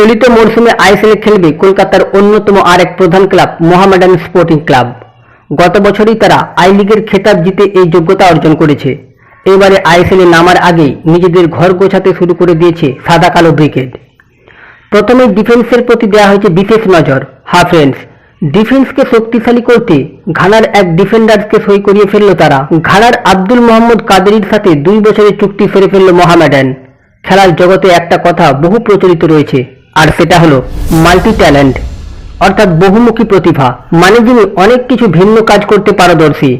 চলিত মরশুমে আইএসএলে খেলবে কলকাতার অন্যতম আরেক প্রধান ক্লাব, মোহামেডান স্পোর্টিং ক্লাব। গত বছরই তারা আই লিগের খেতাব জিতে এই যোগ্যতা অর্জন করেছে। এবারে আইএসএলে নামার আগেই নিজেদের ঘর গোছাতে শুরু করে দিয়েছে সাদা কালো ব্রিগেড। প্রথমে ডিফেন্সের প্রতি দেওয়া হয়েছে বিশেষ নজর হাফেন্স ফ্রেন্ডস, ডিফেন্সকে শক্তিশালী করতে ঘানার এক ডিফেন্ডারকে সই করিয়ে ফেলল তারা। ঘানার আব্দুল মোহাম্মদ কাদেরির সাথে দুই বছরের চুক্তি সেরে ফেলল মোহামেডান। খেলার জগতে একটা কথা বহু প্রচলিত রয়েছে আর সেটা হলো মাল্টি ট্যালেন্ট অর্থাৎ বহুমুখী প্রতিভা মানে যিনি অনেক কিছু ভিন্ন কাজ করতে পারদর্শী।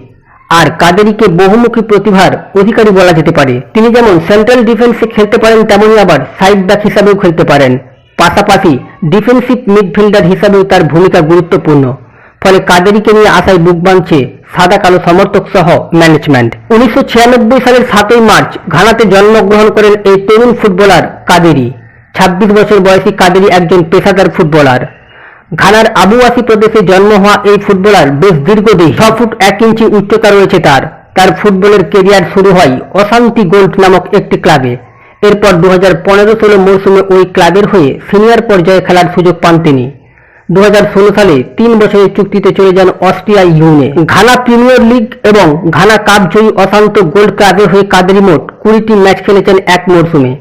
আর কাদেরিকে বহুমুখী প্রতিভার অধিকারী বলা যেতে পারে। তিনি যেমন সেন্ট্রাল ডিফেন্সে খেলতে পারেন তেমনই আবার সাইড ব্যাক হিসাবেও খেলতে পারেন। পাশাপাশি ডিফেন্সিভ মিডফিল্ডার হিসাবেও তার ভূমিকা গুরুত্বপূর্ণ। ফলে কাদেরিকে নিয়ে আশায় বুক বাঁধছে সাদা কালো সমর্থক সহ ম্যানেজমেন্ট উনিশশো ছিয়ানব্বই সালের সাতই মার্চ ঘানাতে জন্মগ্রহণ করেন এই তরুণ ফুটবলার কাদেরি। ছাব্বিশ বছর বয়সী কাদেরি একজন পেশাদার ফুটবলার। ঘানার আবুয়াসি প্রদেশে জন্ম হওয়া এই ফুটবলার বেশ দীর্ঘদেহী। ছ ফুট এক ইঞ্চি উচ্চতা রয়েছে তার। তার ফুটবলের কেরিয়ার শুরু হয় অশান্তি গোল্ড নামক একটি ক্লাবে। এরপর দু হাজার পনেরো ষোলো মরশুমে ওই ক্লাবের হয়ে সিনিয়র পর্যায়ে খেলার সুযোগ পান তিনি। দু হাজার ষোলো সালে তিন বছরের চুক্তিতে চলে যান অস্ট্রিয়া ইউনে। ঘানা প্রিমিয়ার লিগ এবং ঘানা কাপ জয়ী অশান্ত গোল্ড ক্লাবের হয়ে কাদেরি মোট কুড়িটি ম্যাচ খেলেছেন এক মরশুমে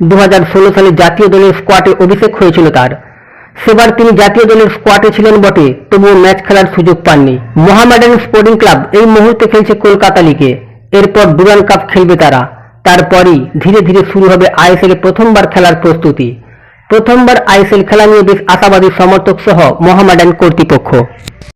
দু হাজার ষোলো সালে জাতীয় দলের স্কোয়াডে অভিষেক হয়েছিল তার। সেবার তিনি জাতীয় দলের স্কোয়াডে ছিলেন বটে, তবুও ম্যাচ খেলার সুযোগ পাননি। মোহামেডান স্পোর্টিং ক্লাব এই মুহূর্তে খেলছে কলকাতা লিগে। এরপর ডুরান কাপ খেলবে তারা। তারপরই ধীরে ধীরে শুরু হবে আইএসএল প্রথমবার খেলার প্রস্তুতি। প্রথমবার আইএসএল খেলা নিয়ে বেশ আশাবাদী সমর্থক সহ মোহামেডান কর্তৃপক্ষ।